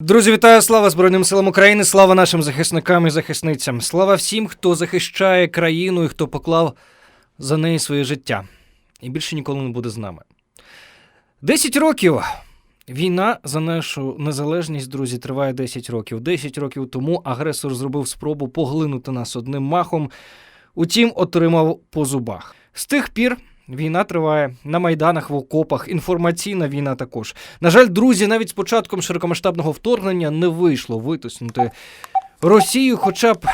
Друзі, вітаю! Слава Збройним силам України! Слава нашим захисникам і захисницям! Слава всім, хто захищає країну і хто поклав за неї своє життя. І більше ніколи не буде з нами. Десять років. Війна за нашу незалежність, друзі, триває 10 років. 10 років тому агресор зробив спробу поглинути нас одним махом, утім, отримав по зубах. З тих пір війна триває на майданах, в окопах, інформаційна війна також. На жаль, друзі, навіть з початком широкомасштабного вторгнення не вийшло витиснути Росію, хоча б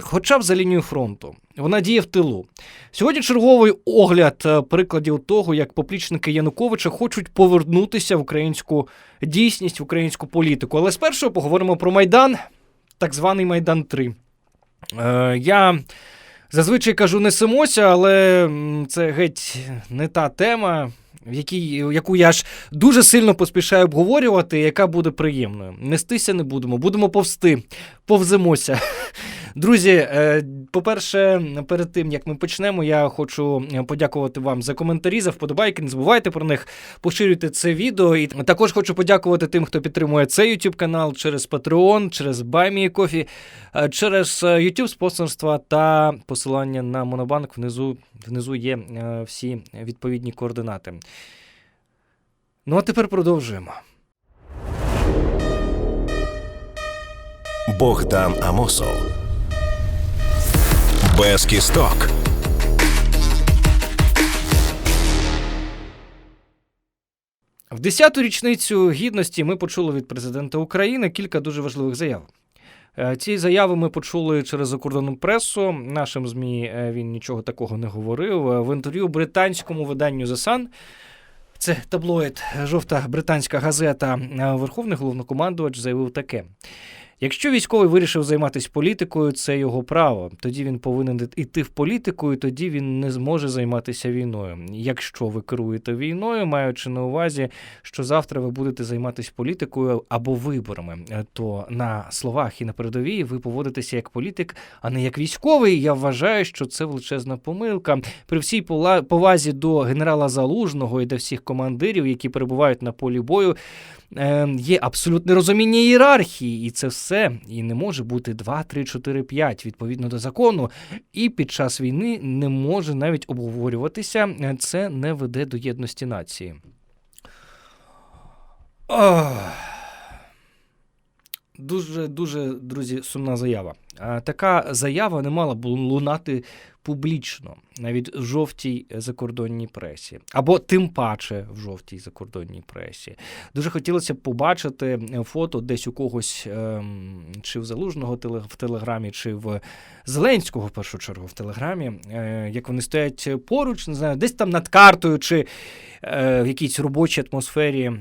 хоча б за лінію фронту. Вона діє в тилу. Сьогодні черговий огляд е, прикладів того, як поплічники Януковича хочуть повернутися в українську дійсність, в українську політику. Але спершу поговоримо про Майдан, так званий Майдан 3. Е, я зазвичай кажу несемося, але це геть не та тема. В якій, яку я ж дуже сильно поспішаю обговорювати, яка буде приємною. Нестися не будемо, будемо повсти, повземося. Друзі, е, по-перше, перед тим як ми почнемо, я хочу е, подякувати вам за коментарі, за вподобайки. Не забувайте про них, поширюйте це відео. І також хочу подякувати тим, хто підтримує цей YouTube канал через Patreon, через BuyMeCoffee, е, через YouTube спонсорства та посилання на Монобанк. Внизу, внизу є всі відповідні координати. Ну а тепер продовжуємо. Богдан Амосов. Без кісток. В 10-ту річницю гідності ми почули від президента України кілька дуже важливих заяв. Е, Ці заяви ми почули через закордонну пресу. Нашим ЗМІ е, він нічого такого не говорив. Е, В інтерв'ю британському виданню The Sun, це таблоїд, жовта британська газета, Верховний головнокомандувач заявив таке. Якщо військовий вирішив займатися політикою, це його право. Тоді він повинен іти в політику, і тоді він не зможе займатися війною. Якщо ви керуєте війною, маючи на увазі, що завтра ви будете займатися політикою або виборами, е, то на словах і на передовій ви поводитеся як політик, а не як військовий. Я вважаю, що це величезна помилка. При всій повазі до генерала Залужного і до всіх командирів, які перебувають на полі бою, е, є абсолютне розуміння ієрархії, і це все. І не може бути 2, 3, 4, 5 відповідно до закону. І під час війни не може навіть обговорюватися. Е, Це не веде до єдності нації. Ох. Дуже дуже друзі, сумна заява. Така заява не мала б лунати публічно, навіть в жовтій закордонній пресі, або тим паче в жовтій закордонній пресі. Дуже хотілося б побачити фото десь у когось, ем, чи в залужного в телеграмі, чи в Зеленського в першу чергу в телеграмі, е, як вони стоять поруч, не знаю, десь там над картою, чи е, в якійсь робочій атмосфері е,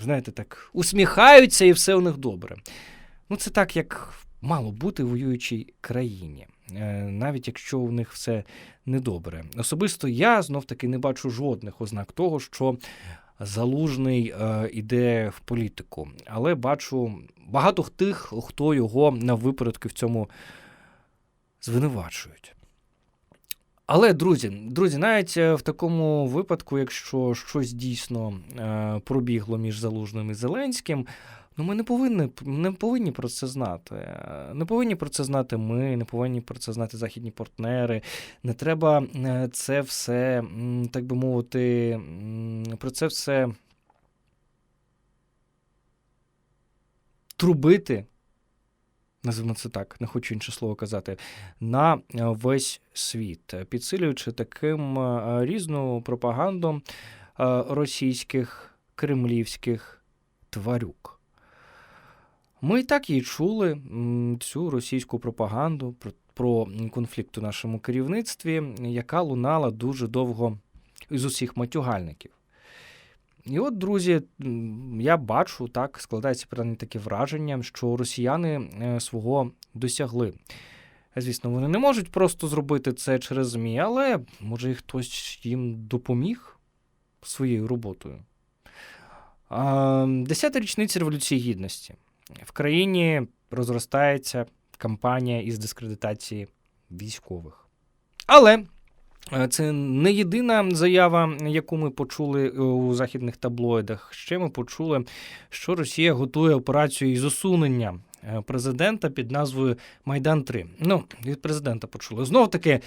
знаєте, так, усміхаються і все у них добре. Ну, це так, як мало бути в воюючій країні, е, навіть якщо у них все недобре. Особисто я знов таки не бачу жодних ознак того, що залужний е, іде в політику, але бачу багато тих, хто його на випередки в цьому звинувачують. Але, друзі, друзі, навіть е, в такому випадку, якщо щось дійсно е, пробігло між Залужним і Зеленським, ну ми не повинні, не повинні про це знати. Не повинні про це знати ми, не повинні про це знати західні партнери. Не треба е, це все, так би мовити, про це все трубити. Називаємо це так, не хочу інше слово казати, на е, весь світ, підсилюючи таким е, різну пропаганду е, російських кремлівських тварюк. Ми і так її чули, цю російську пропаганду про, про конфлікт у нашому керівництві, яка лунала дуже довго з усіх матюгальників. І от, друзі, я бачу, так складається принаймні таке враження, що росіяни е, свого досягли. Звісно, вони не можуть просто зробити це через ЗМІ, але може і хтось їм допоміг своєю роботою. Десята річниця Революції Гідності. В країні розростається кампанія із дискредитації військових. Але Це не єдина заява, яку ми почули е, у західних таблоїдах. Ще ми почули, що Росія готує операцію із усунення е, президента під назвою Майдан 3 Ну, від президента почули. Знов таки,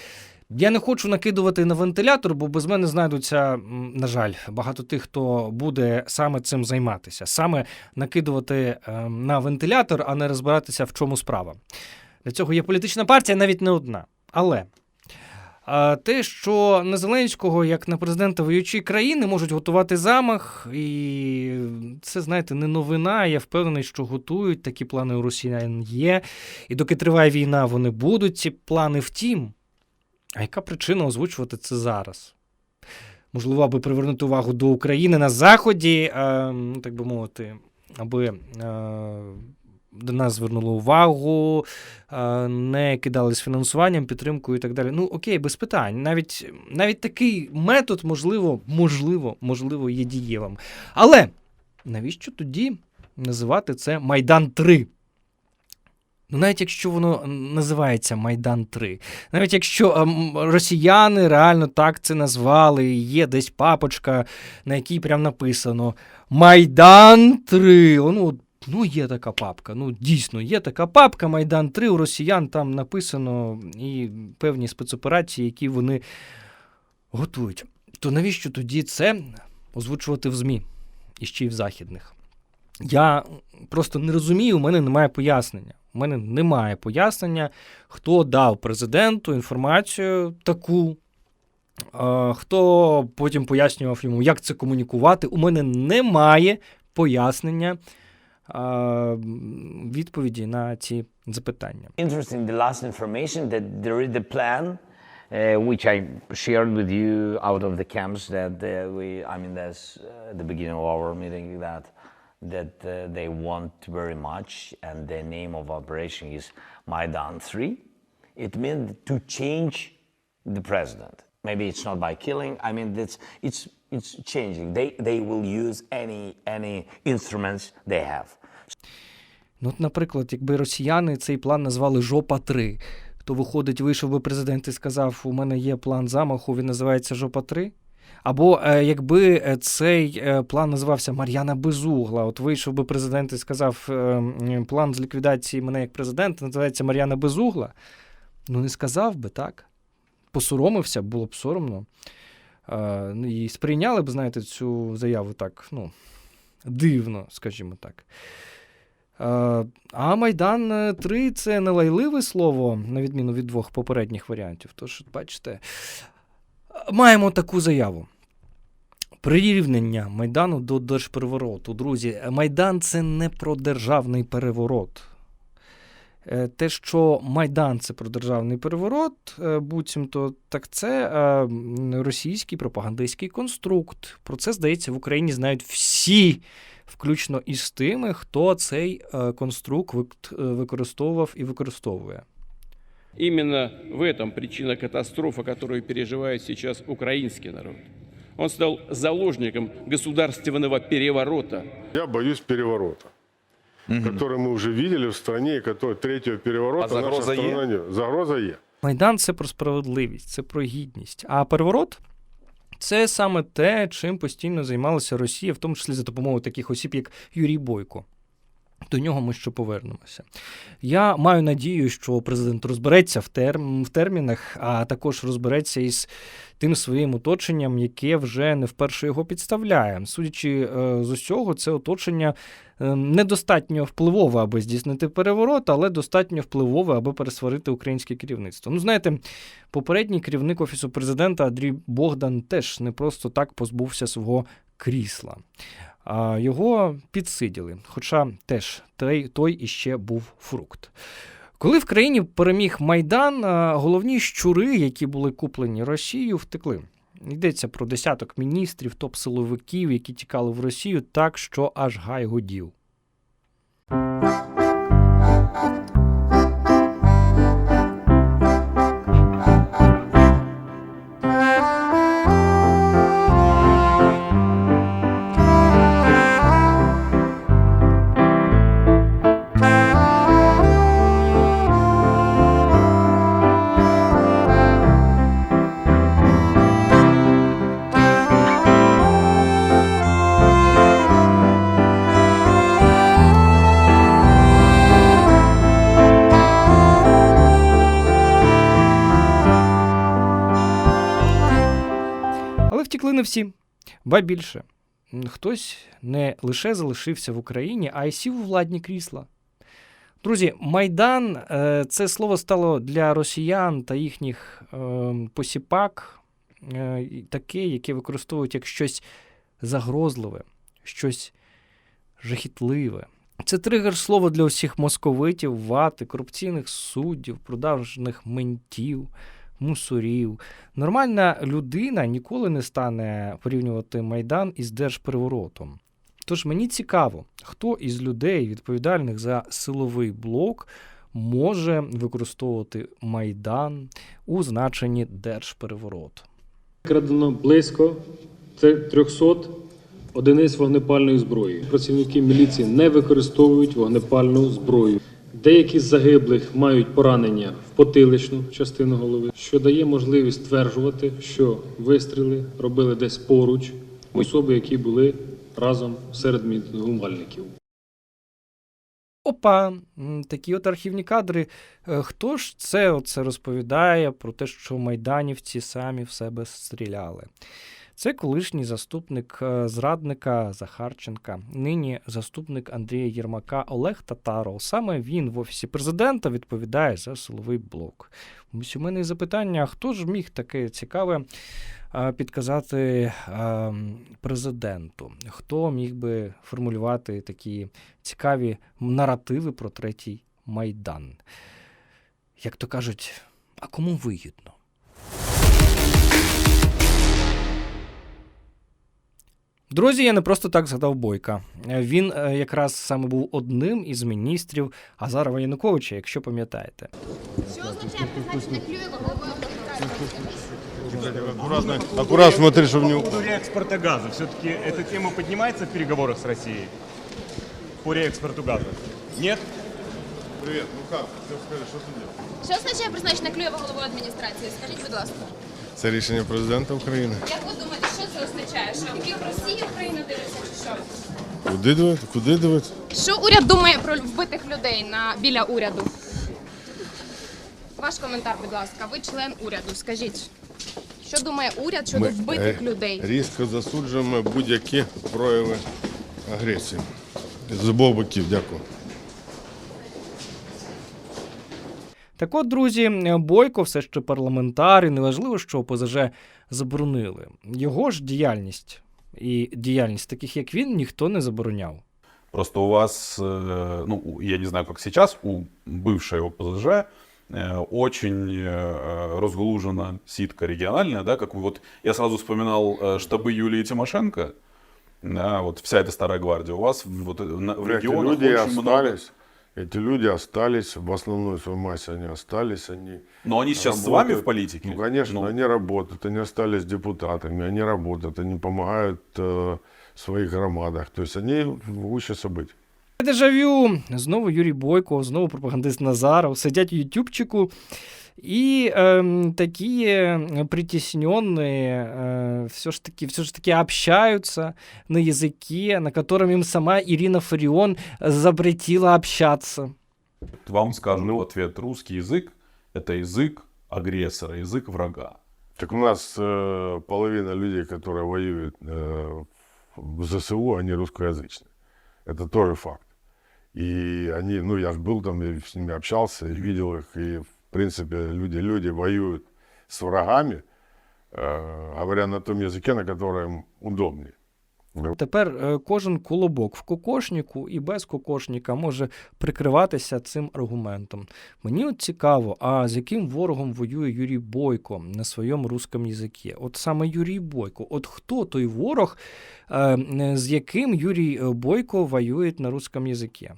я не хочу накидувати на вентилятор, бо без мене знайдуться, на жаль, багато тих, хто буде саме цим займатися, саме накидувати е, на вентилятор, а не розбиратися, в чому справа. Для цього є політична партія, навіть не одна. Але те, що на Зеленського, як на президента воюючої країни, можуть готувати замах, і це, знаєте, не новина. Я впевнений, що готують такі плани у росіян є. І доки триває війна, вони будуть ці плани. Втім, а яка причина озвучувати це зараз? Можливо, аби привернути увагу до України на Заході, е, ну, так би мовити, аби е, до нас звернули увагу, е, не кидались фінансуванням, підтримкою і так далі. Ну, окей, без питань. Навіть, навіть такий метод, можливо, можливо, можливо, є дієвим. Але навіщо тоді називати це Майдан 3? Ну, навіть якщо воно називається Майдан 3, навіть якщо ем, росіяни реально так це назвали, є десь папочка, на якій прям написано Майдан 3. Ну, ну, є така папка. Ну, дійсно, є така папка Майдан 3. У росіян там написано і певні спецоперації, які вони готують. То навіщо тоді це озвучувати в ЗМІ і ще й в західних? Я просто не розумію, у мене немає пояснення. У мене немає пояснення, хто дав президенту інформацію таку, хто потім пояснював йому, як це комунікувати. У мене немає пояснення відповіді на ці запитання. interesting the last information that there is the plan uh, which I shared with you out of the camps that uh, we I mean that's uh, at the beginning of our meeting that that uh, they want very much and the name of operation is Maidan 3 it means to change the president maybe it's not by killing I mean it's it's it's changing they they will use any any instruments they have Ну, от, наприклад, якби росіяни цей план назвали Жопа 3, то виходить, вийшов би президент і сказав: у мене є план замаху, він називається Жопа 3. Або е, якби е, цей е, план називався Мар'яна Безугла, от вийшов би президент і сказав, план з ліквідації мене як президента називається Мар'яна Безугла. Ну, не сказав би так. Посоромився, було б соромно. Е, ну, і сприйняли б, знаєте, цю заяву так, ну, дивно, скажімо так. Е, А Майдан 3 це не лайливе слово, на відміну від двох попередніх варіантів. Тож, бачите, маємо таку заяву. Прирівняння Майдану до держперевороту. Друзі, Майдан це не про державний переворот. Е, Те, що Майдан це про державний переворот, е, буцімто, так це е, російський пропагандистський конструкт. Про це, здається, в Україні знають всі, включно із тими, хто цей конструкт використовував і використовує. Именно в этом причина катастрофы, которую переживает сейчас украинский народ. Он стал заложником государственного переворота. Я боюсь переворота, который мы уже видели в стране, и который третьего переворота А загроза наша страна не... Загроза є. Майдан це про справедливість, це про гідність. А переворот це саме те, чим постійно займалася Росія, в тому числі за допомогою таких осіб, як Юрій Бойко. До нього ми ще повернемося. Я маю надію, що президент розбереться в, терм, в термінах, а також розбереться із тим своїм оточенням, яке вже не вперше його підставляє. Судячи е, з усього, це оточення е, недостатньо впливове, аби здійснити переворот, але достатньо впливове, аби пересварити українське керівництво. Ну, знаєте, попередній керівник офісу президента Андрій Богдан теж не просто так позбувся свого крісла. А його підсиділи, хоча теж той, той іще був фрукт. Коли в країні переміг Майдан, головні щури, які були куплені Росією, втекли. Йдеться про десяток міністрів, топ-силовиків, які тікали в Росію так, що аж гай годів. Всі, ба більше. Хтось не лише залишився в Україні, а й сів у владні крісла. Друзі, Майдан е, це слово стало для росіян та їхніх е, посіпак е, таке, яке використовують як щось загрозливе, щось жахітливе. Це тригер слово для усіх московитів, вати, корупційних суддів, продажних ментів, мусорів. Нормальна людина ніколи не стане порівнювати Майдан із держпереворотом. Тож мені цікаво, хто із людей, відповідальних за силовий блок, може використовувати Майдан у значенні держпереворот. Крадено близько 300 одиниць вогнепальної зброї. Працівники міліції не використовують вогнепальну зброю. Деякі з загиблих мають поранення в потиличну частину голови, що дає можливість стверджувати, що вистріли робили десь поруч особи, які були разом серед мітингувальників. Опа, такі от архівні кадри. Е, Хто ж це оце розповідає про те, що майданівці самі в себе стріляли? Це колишній заступник е, зрадника Захарченка, нині заступник Андрія Єрмака Олег Татаров. Саме він в офісі президента відповідає за силовий блок. Ось у мене запитання: хто ж міг таке цікаве е, підказати е, президенту? Хто міг би формулювати такі цікаві наративи про третій майдан? Як то кажуть, а кому вигідно? Друзі, я не просто так згадав Бойка. Е, Він е, якраз саме був одним із міністрів Азарова Януковича, якщо пам'ятаєте. Що означає призначення Клюєва головою Аккуратно, аккуратно смотри, чтобы не... По реэкспорта газа. Все-таки эта тема поднимается в переговорах с Россией? По реэкспорту газа? Нет? Привет, ну как? Ты скажи, что ты делаешь? Що означає призначення Клюєва головою адміністрації? Скажіть, будь ласка. Це рішення президента України. Як ви думаєте, що це означає? Що бік Росії Україну дивиться чи що? Куди дивити? Куди дивити? Що уряд думає про вбитих людей на біля уряду? Ваш коментар, будь ласка. Ви член уряду. Скажіть, що думає уряд щодо вбитих е, людей? різко засуджуємо будь-які прояви агресії. З обох боків, дякую. Так от, друзі, Бойко все ще парламентар, і неважливо, що ОПЗЖ заборонили. Його ж діяльність і діяльність таких, як він, ніхто не забороняв. Просто у вас, э, ну, у- я не знаю, как сейчас, у бывшей ОПЗЖ э, очень э, разглужена ситка региональная, да, как вы вот, я сразу вспоминал э, штабы Юлии Тимошенко, да, вот вся эта старая гвардия, у вас в- вот э, на- в Эти регионах люди очень много, остались. Эти люди остались, в основной своей массе они остались, они но они сейчас с работают. вами в политике? Ну, конечно, Ну, они работают, они остались депутатами, они работают, они помогают э, в своих громадах. То есть они в гуще событий. Дежавю, знову Юрій Бойко, знову пропагандист Назаров, сидять в Ютубчику. І ем, такі притесненные э, все, ж таки, все ж таки общаются на языке, на котором им сама Ирина Фарион запретила общаться. Вам скажут Ну. в ответ, русский язык – это язык агрессора, язык врага. Так у нас э, половина людей, которые воюют э, в ЗСУ, они русскоязычные. Это тоже факт. И они, ну я же был там, и с ними общался, и видел их, и в принципе люди, люди воюют с врагами, э, говоря на том языке, на котором удобнее. Тепер е, кожен колобок в кокошнику і без кокошника може прикриватися цим аргументом. Мені от цікаво, а з яким ворогом воює Юрій Бойко на своєму русском язикі? От саме Юрій Бойко. От хто той ворог, е, з яким Юрій е, Бойко воює на русском язикі?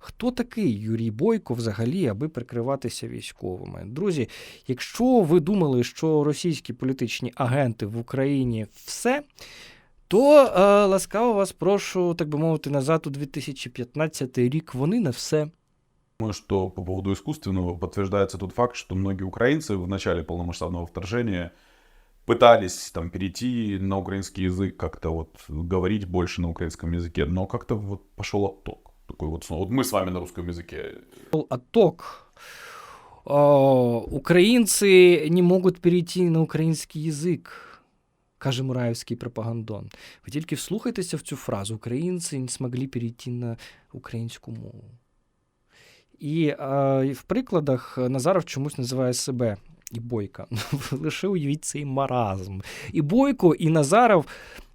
Хто такий Юрій Бойко взагалі, аби прикриватися військовими? Друзі, якщо ви думали, що російські політичні агенти в Україні все, то е, ласкаво вас прошу, так би мовити, назад у 2015 рік. Вони не все. Думаю, что по поводу искусственного подтверждается тот факт, что многие украинцы в начале полномасштабного вторжения пытались там перейти на украинский язык, как-то вот говорить больше на украинском языке, но как-то вот пошел отток. Такой вот, снова. вот мы с вами на русском языке. Отток. О, украинцы не могут перейти на украинский язык. каже Мураєвський пропагандон. Ви тільки вслухайтеся в цю фразу: українці не змогли перейти на українську мову. І е, в прикладах Назаров чомусь називає себе і Бойка. Лише уявіть цей маразм. І Бойко, і Назаров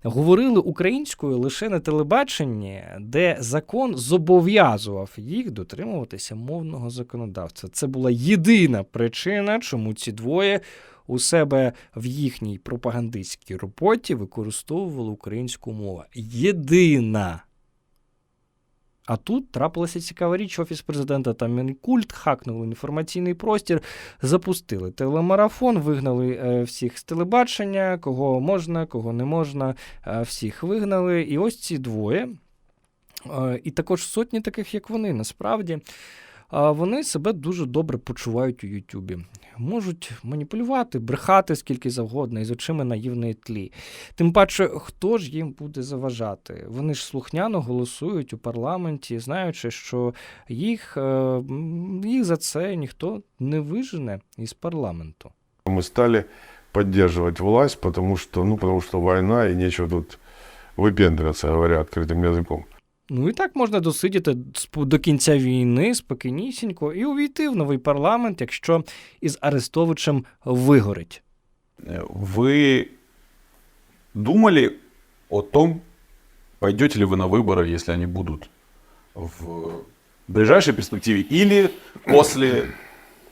говорили українською лише на телебаченні, де закон зобов'язував їх дотримуватися мовного законодавства. Це була єдина причина, чому ці двоє у себе в їхній пропагандистській роботі використовували українську мову. Єдина. А тут трапилася цікава річ. Офіс президента та Мінкульт хакнули інформаційний простір, запустили телемарафон, вигнали е, всіх з телебачення, кого можна, кого не можна, е, всіх вигнали. І ось ці двоє, е, і також сотні таких, як вони, насправді. е, Вони себе дуже добре почувають у Ютубі. Можуть маніпулювати, брехати скільки завгодно, із очима наївної тлі. Тим паче, хто ж їм буде заважати? Вони ж слухняно голосують у парламенті, знаючи, що їх, е, м, їх за це ніхто не вижене із парламенту. Мы стали поддерживать власть, потому что, ну, потому что война и нечего тут выпендриваться, говоря открытым языком. Ну і так можна досидіти сп- до кінця війни спокійнісінько і увійти в новий парламент, якщо із Арестовичем вигорить. Э, Вы думали о том, пойдете ли вы на выборы, если они будут в ближайшей перспективе или после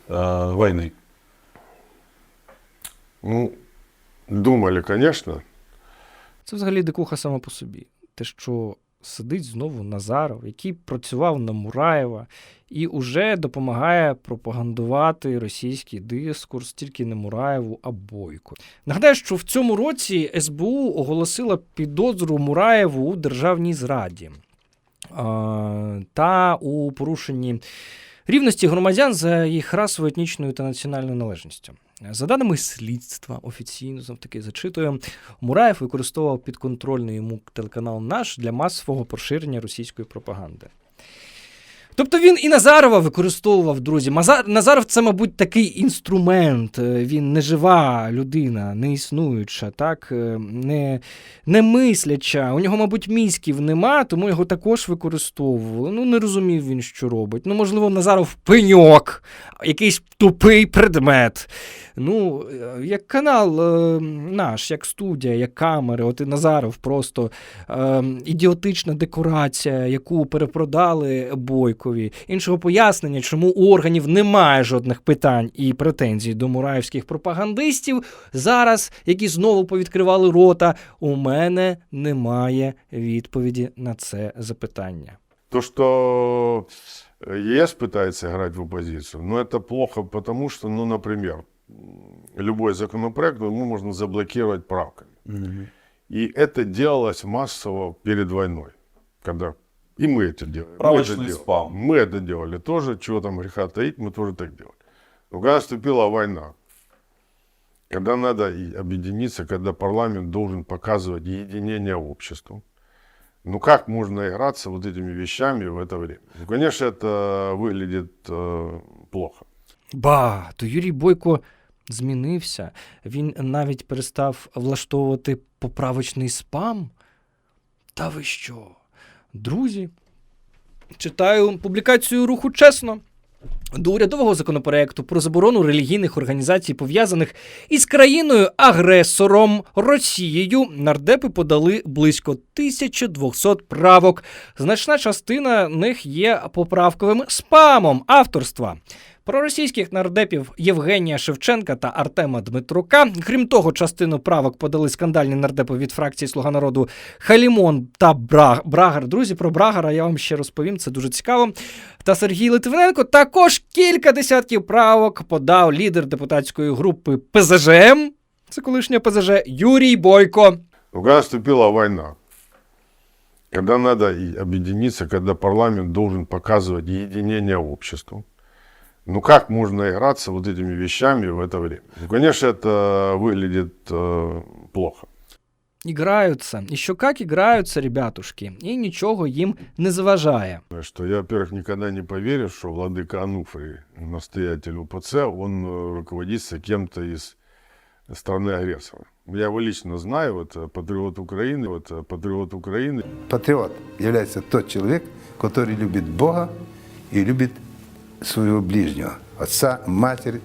э, войны? Ну, думали, конечно. Це взагалі дикуха сама по собі. Те, що сидить знову Назаров, який працював на Мураєва і уже допомагає пропагандувати російський дискурс тільки не Мураєву, а Бойко. Нагадаю, що в цьому році СБУ оголосила підозру Мураєву у державній зраді та у порушенні рівності громадян за їх расовою, етнічною та національною належністю. За даними слідства, офіційно знов таки зачитую, Мураєв використовував підконтрольний йому телеканал наш для масового поширення російської пропаганди. Тобто він і Назарова використовував, друзі. Назаров це, мабуть, такий інструмент. Е, Він не жива людина, не існуюча, так? е, не, не мисляча. У нього, мабуть, мізків нема, тому його також використовували. Ну, не розумів він, що робить. Ну, можливо, Назаров пеньок, якийсь тупий предмет. Ну, е, як канал е, наш, як студія, як камери, от і Назаров просто е, ідіотична декорація, яку перепродали Бойкові. Іншого пояснення, чому у органів немає жодних питань і претензій до мураївських пропагандистів, зараз, які знову повідкривали рота, у мене немає відповіді на це запитання. То, что ЕС пытается играть в оппозицию, но это плохо, потому что, ну, например, любой законопроект ну, можно заблокировать правками. И это делалось массово перед войной, когда и мы это делали. Мы Правочный это делали. спам. Мы это делали тоже, чего там греха таить, мы тоже так делали. Но когда наступила война, когда надо объединиться, когда парламент должен показывать единение обществу, ну как можно играться вот этими вещами в это время? Ну, конечно, это выглядит э, плохо. Ба, то Юрій Бойко змінився. Він навіть перестав влаштовувати поправочний спам. Та ви що? Друзі, читаю публікацію руху чесно. До урядового законопроекту про заборону релігійних організацій, пов'язаних із країною-агресором Росією, нардепи подали близько 1200 правок. Значна частина них є поправковим спамом авторства. Проросійських нардепів Євгенія Шевченка та Артема Дмитрука. Крім того, частину правок подали скандальні нардепи від фракції Слуга народу Халімон та Брагар. Друзі, про Брагара я вам ще розповім, це дуже цікаво. Та Сергій Литвиненко також кілька десятків правок подав лідер депутатської групи ПЗЖМ. Це колишня ПЗЖ Юрій Бойко. Когда наступила война, когда надо объединиться, когда парламент должен показывать единение обществу, ну как можно играться вот этими вещами в это время? Ну, конечно, это выглядит э, плохо. Играются. Еще как играются, ребятушки. І нічого їм не заважає. Что я, во-первых, никогда не поверю, что владыка Ануфрий, настоятель УПЦ, он э, руководится кем-то из страны-агрессора. Я его лично знаю, вот э, патриот Украины, вот э, патриот Украины. Патриот является тот человек, который любит Бога и любит своего ближнего, отца, матерь,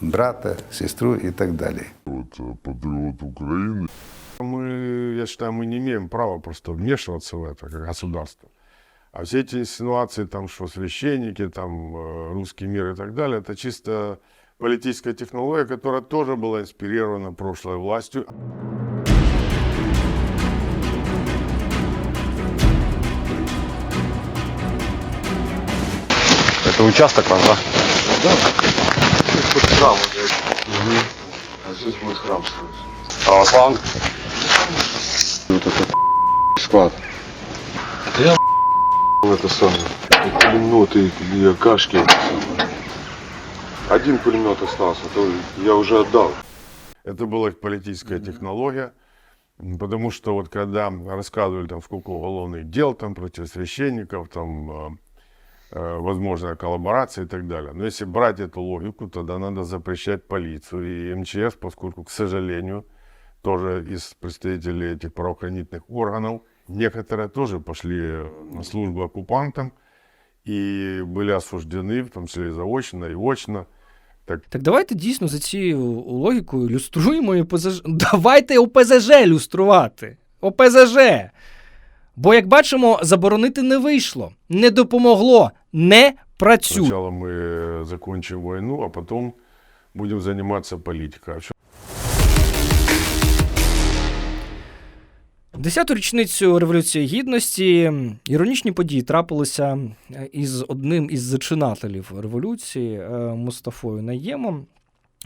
брата, сестру и так далее. патриот Украины. Мы, я считаю, мы не имеем права просто вмешиваться в это, как государство. А все эти инсинуации, там, что священники, там, э, русский мир и так далее, это чисто политическая технология, которая тоже была инспирирована прошлой властью. Это участок ваш, да? храм уже. А здесь будет храм строиться. Православный? Вот это склад. Я это самое. Пулеметы, и самое. Один пулемет остался, то я уже отдал. Это была политическая технология, потому что вот когда рассказывали там сколько уголовных дел там против священников, там э, возможная коллаборация и так далее. Но если брать эту логику, тогда надо запрещать полицию и МЧС, поскольку, к сожалению, тоже из представителей этих правоохранительных органов некоторые тоже пошли на службу оккупантам и были осуждены, в том числе и заочно, и очно. Так Так давайте дійсно за цією логікою люструємо і ОПЗЖ. Давайте ОПЗЖ люструвати. ОПЗЖ. Бо, як бачимо, заборонити не вийшло, не допомогло, не працює. Сначала мы э, закончим войну, а потом будем заниматься политикой. А в чем Десяту річницю Революції Гідності іронічні події трапилися е, із одним із зачинателів революції е, Мустафою Наємом.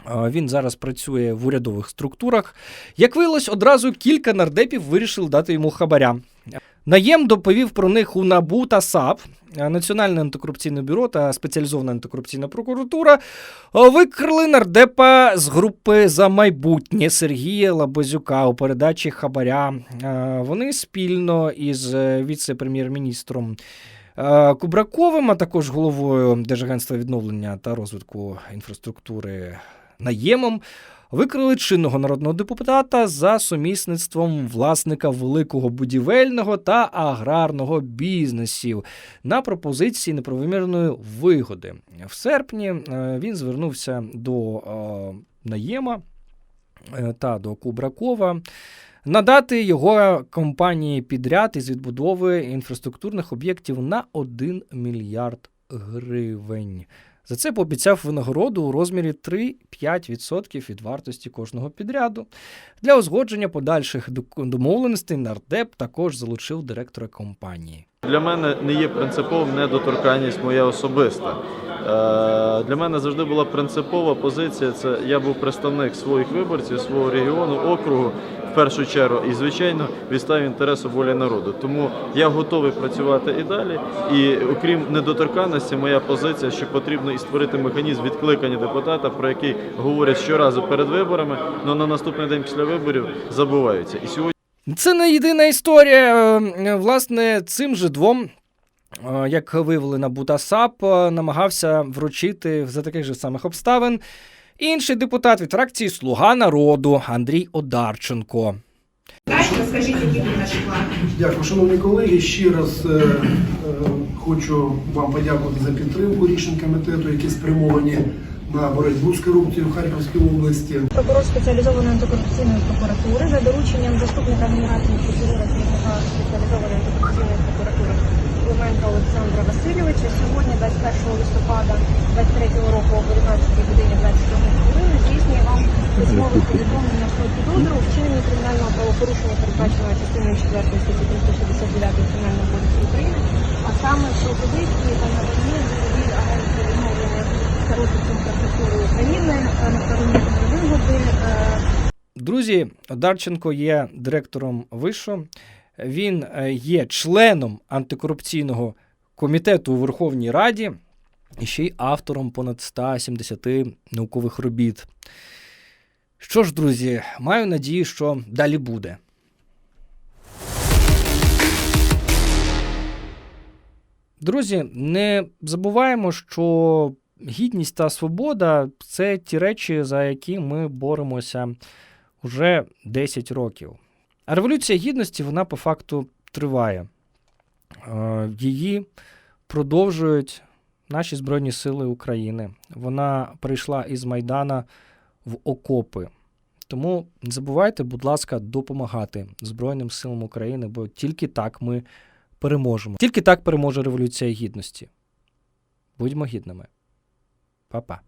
Е, Він зараз працює в урядових структурах. Як виявилось, одразу кілька нардепів вирішили дати йому хабаря. Наєм доповів про них у НАБУ та САП, е, Національне антикорупційне бюро та спеціалізована антикорупційна прокуратура е, викрили нардепа з групи за майбутнє Сергія Лабазюка у передачі хабаря. Е, Вони спільно із віце-прем'єр-міністром Кубраковим, а також головою Держагентства відновлення та розвитку інфраструктури Наємом. Викрили чинного народного депутата за сумісництвом власника великого будівельного та аграрного бізнесів на пропозиції неправомірної вигоди. В серпні е, він звернувся до е, Наєма е, та до Кубракова надати його компанії підряд із відбудови інфраструктурних об'єктів на 1 мільярд гривень. За це пообіцяв винагороду у розмірі 3-5% від вартості кожного підряду. Для узгодження подальших домовленостей нардеп також залучив директора компанії. Для мене не є принциповим недоторканність моя особиста. Е, Для мене завжди була принципова позиція. Це я був представник своїх виборців, свого регіону, округу в першу чергу, і звичайно відстав інтересу волі народу. Тому я готовий працювати і далі. І окрім недоторканності, моя позиція, що потрібно і створити механізм відкликання депутата, про який говорять щоразу перед виборами, але на наступний день після виборів забуваються. І сьогодні. Це не єдина історія. Е, Власне, цим же двом, як виявили на Бутасап, е, намагався вручити за таких же самих обставин інший депутат від фракції Слуга народу Андрій Одарченко. Розкажіть, які наші плани. Дякую, шановні колеги. Ще раз е, е, хочу вам подякувати за підтримку рішень комітету, які спрямовані на боротьбу з корупцією в Харківській області. Прокурор спеціалізованої антикорупційної прокуратури за дорученням заступника генерального прокурора керівника спеціалізованої антикорупційної прокуратури Клименка Олександра Васильовича сьогодні, 21 листопада 23 року об 11 годині 27 хвилини здійснює вам письмове повідомлення про підозру у вчиненні кримінального правопорушення, передбаченого частиною 4 статті 369 Кримінального кодексу України, а саме що позиції та надання від агентства відновлення та розвитку інфраструктури України на правомірні вигоди Друзі, Одарченко є директором вишу. Він е, є членом антикорупційного комітету у Верховній Раді і ще й автором понад 170 наукових робіт. Що ж, друзі, маю надію, що далі буде. Друзі, не забуваємо, що гідність та свобода це ті речі, за які ми боремося вже 10 років. А революція гідності, вона по факту триває. Е, Її продовжують наші Збройні Сили України. Вона прийшла із Майдана в окопи. Тому не забувайте, будь ласка, допомагати Збройним силам України, бо тільки так ми переможемо. Тільки так переможе Революція Гідності. Будьмо гідними. Па-па.